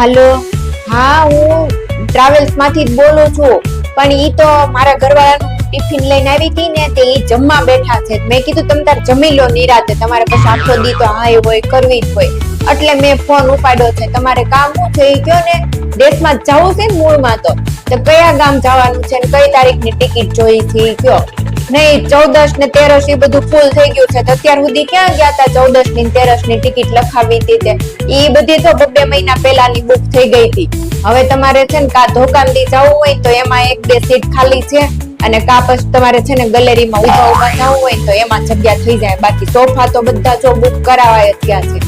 હાલો. હા, હું ટ્રાવેલ્સમાંથી જ બોલું છું. પણ ઈ તો મારા ઘરવાળાનું ટિફિન લઈને આવી હતી ને તે ઈ જમવા બેઠા છે. મેં કીધું, તમે તાર જમી લો નિરાતે. તમારે પછી આખો દી તો હા, એ હોય, કરવી જ હોય. એટલે મેં ફોન ઉપાડ્યો છે. તમારે કામ શું છે? ઈ કયો ને, દેશમાં જવું છે મૂળમાં તો. તો કયા ગામ જવાનું છે ને કઈ તારીખની ટિકિટ જોઈ છે? ઈ કયો. નહીં, ચૌદશ ને તેરસ એ બધું ફૂલ થઈ ગયું છે. તો અત્યાર સુધી ક્યાં ગયા હતા ચૌદશની તેરસની ટિકિટ લખાવી હતી તે? ઈ બધી તો બે મહિના પહેલાની બુક થઈ ગઈ હતી. હવે તમારે છે ને કા ધોકામદી જવું હોય તો એમાં એક બે સીટ ખાલી છે અને કા પછી તમારે છે ને ગેલેરીમાં ઊભા ઊભા જવું હોય તો એમાં જગ્યા થઈ જાય. બાકી સોફા તો બધા જો બુક કરાવાય ત્યાં છે.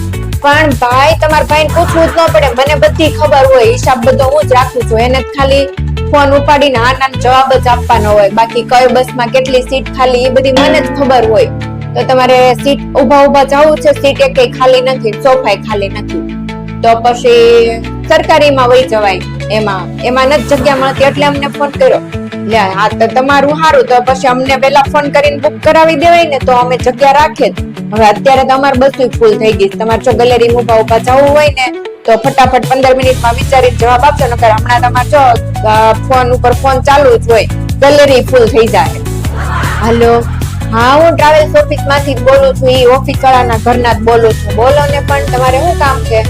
પણ ભાઈ, તમારા ભાઈને પૂછવું જ ન પડે. મને બધી ખબર હોય. હિસાબ બધો હું જ રાખું છું. એને ખાલી ફોન ઉપાડીને આના જવાબ જ આપવાનો હોય. બાકી કઈ બસમાં કેટલી સીટ ખાલી, એ બધી મને જ ખબર હોય. તો તમારે સીટ ઊભા ઊભા જવું છે, સીટ એક ખાલી નથી સોફાય ખાલી નથી. તો પછી સરકારીમાં વહી જવાય એમાં. એમાં નથી જગ્યા મળતી, એટલે અમને ફોન કર્યો. લે, હા, તો તમારું સારું તો પછી અમને પેલા ફોન કરીને બુક કરાવી દેવાય ને, તો અમે જગ્યા રાખીએ હવે અત્યારે તો અમારે બધું ફૂલ થઈ ગઈ. તમારે જો ગેલેરી ઊભા ઊભા જવું હોય ને તો ફટાફટ પંદર મિનિટમાં વિચારીને જવાબ આપજો નકર હમણાં તમારે જો ફોન ઉપર ફોન ચાલુ જ હોય ગેલેરી ફૂલ થઈ જાય. હલો. હા હું ટ્રાવેલ્સ ઓફિસમાંથી બોલું છું એ ઓફિસ વાળાના ઘરના જ બોલું છું. બોલો ને પણ તમારે શું કામ છે?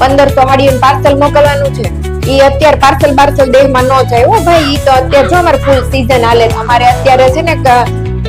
પંદરસો હાડીયું પાર્સલ મોકલવાનું છે. એ અત્યારે પાર્સલ પાર્સલ દેહમાં ન જાય. હો ભાઈ એ તો અત્યારે જો અમારે ફૂલ સીઝન હાલે. અમારે અત્યારે છે ને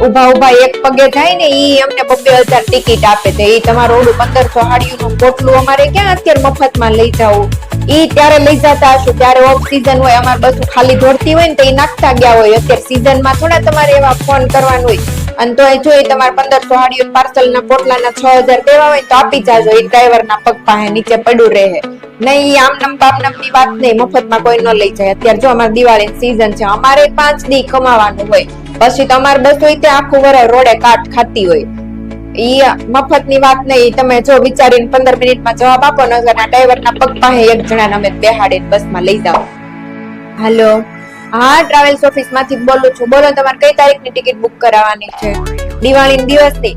ઊભા ઊભા એક પગે જાય ને ઈ અમને બબ્બે હજાર ટિકિટ આપે છે ઈ તમારું ઓલું પંદરસો હાડીયું નું પોટલું અમારે ક્યાં અત્યારે મફતમાં લઈ જવું? ઈ ત્યારે લઈ જતા હશું, ત્યારે ઓફ સીઝન હોય, અમારે બધું ખાલી દોડતી હોય ને તો ઈ નાખતા ગયા હોય. અત્યારે સીઝનમાં થોડા તમારે એવા ફોન કરવાનું હોય. અને તો એ જોઈ તમારે પંદરસો હાડીયું પાર્સલ ના પોટલા ના છ હજાર દેવા હોય તો આપી જાજો. એ ડ્રાઈવર ના પગ પાસે નીચે પડ્યું રહે. નહીં, આમ નમ બાપ નમની વાત નહીં, મફતમાં કોઈ ન લઈ જાય. અત્યારે જો અમારે દિવાળી સીઝન છે, અમારે પાંચ દી કમાવાનું હોય. પછી તમારે બસ હોય તે આખું વરસ રોડે કાટ ખાતી હોય. ઈ મફતની વાત નહીં તમે જો વિચારીને પંદર મિનિટમાં જવાબ આપો, ને આ ડ્રાઈવર ના પગ પાસે એક જણા અમે બેહાડીને બસમાં લઈ જાઓ. હાલો? હા, ટ્રાવેલ્સ ઓફિસમાંથી જ બોલું છું. બોલો, તમારે કઈ તારીખની ટિકિટ બુક કરાવવાની છે? દિવાળી દિવસની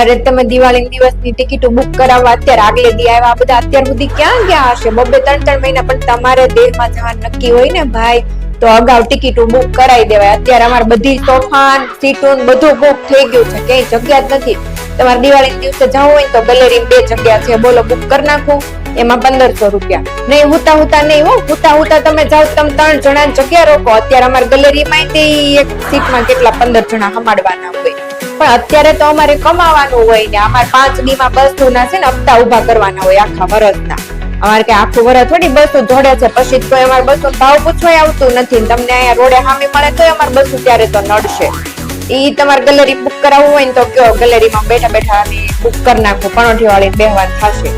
અરે તમે દિવાળી દિવસની ટિકિટો બુક કરાવવા અત્યારે આગલે દી આવ્યા આ બધા, અત્યાર સુધી ક્યાં ગયા હશે? બબે ત્રણ ત્રણ મહિના, પણ તમારે દેશમાં જવાનું નક્કી હોય ને ભાઈ, તો અગાઉ ટિકિટો બુક કરાવી દેવાય. અત્યારે અમારે બધી તોફાન, સીટો બધું બુક થઈ ગયું છે, ક્યાંય જગ્યા જ નથી. તમારે દિવાળી દિવસે જવું હોય તો ગેલેરી બે જગ્યા છે, બોલો બુક કરી નાખું, એમાં પંદરસો રૂપિયા. નહીં, હુતા હુતા નહીં હો, હુતા હુતા તમે જાઓ, તમે ત્રણ જણા જગ્યા રોકો. અત્યારે અમારે ગેલેરીમાં એક સીટમાં કેટલા પંદર જણા હમાડવાના હોય. પણ અત્યારે તો અમારે કમાવાનું હોય ને, અમારે પાંચ દી માં બસો ના છે ને, હપ્તા ઊભા કરવાના હોય આખા વર્ષના અમારે કે આખું વર્ષ થોડી બસો જોડે છે, પછી તો અમારે બસો ભાવ પૂછવાય આવતું નથી તમને અહીંયા રોડે સામે મળે તો અમારે બસો ત્યારે તો નડશે. ઈ તમારે ગેલેરી બુક કરાવવું હોય ને તો કયો, ગેલેરીમાં બેઠા બેઠા બુક કરી નાખો પણોઠી વાળી બેહવાન થશે.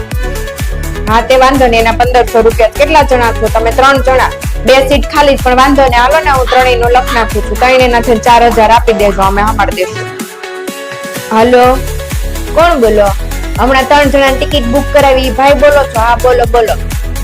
હા, તે વાંધો નહીં, એના પંદરસો રૂપિયા કેટલા જણા છો? તમે ત્રણ જણા. બે સીટ ખાલી જ પણ વાંધો ને હાલો ને, હું ત્રણેયનું લખ નાખું છું. ત્રણે એનાથી ચાર હજાર આપી દેજો, અમે સાંભળી દેશું. હાલો? કોણ બોલો? હમણાં ત્રણ જણા ટિકિટ બુક કરાવી. ભાઈ, બોલો છો? હા, બોલો બોલો.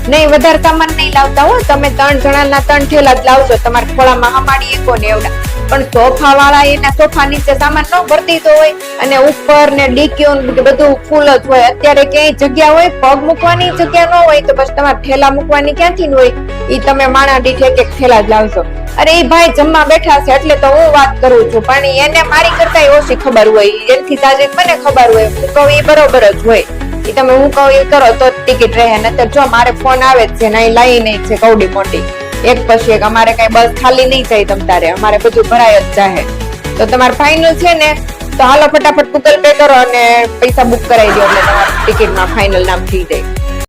નહીં, વધારે સામાન નહીં લાવતા હો. તમે ત્રણ જણાના ત્રણ ઠેલા જ લાવજો. તમારે ખોળામાં હમાડી એકો ને એવડા. પણ સોફા વાળા એના સોફા નીચે સામાન ન ભરતી તો હોય અને ઉપર ને ડીક્યુ બધું ફૂલ જ હોય. અત્યારે ક્યાંય જગ્યા હોય, પગ મૂકવાની જગ્યા ન હોય, તો બસ તમારે ઠેલા મૂકવાની ક્યાંથી હોય? એ તમે માણા દીઠ એક એક ઠેલા જ લાવજો. અરે એ ભાઈ જમવા બેઠા છે, એટલે તો હું વાત કરું છું. પણ એને મારી કરતા ઓછી ખબર હોય. એનથી તાજી મને ખબર હોય. હું કહું એ બરોબર જ હોય. એ તમે હું કહું એ કરો તો ટિકિટ રહે. નતર જો મારે ફોન આવે જ છે ને અહીં લાઈ નહીં છે કવડી મોટી. એક પછી એક અમારે કઈ બસ ખાલી નહીં જાય તમ તારે. અમારે બધું ભરાય જ જાહે. તો તમારે ફાઇનલ છે ને, તો હાલો ફટાફટ ગૂગલ પે કરો અને પૈસા બુક કરાવી દો એટલે તમારી ટિકિટમાં ફાઇનલ નામ થઈ જાય.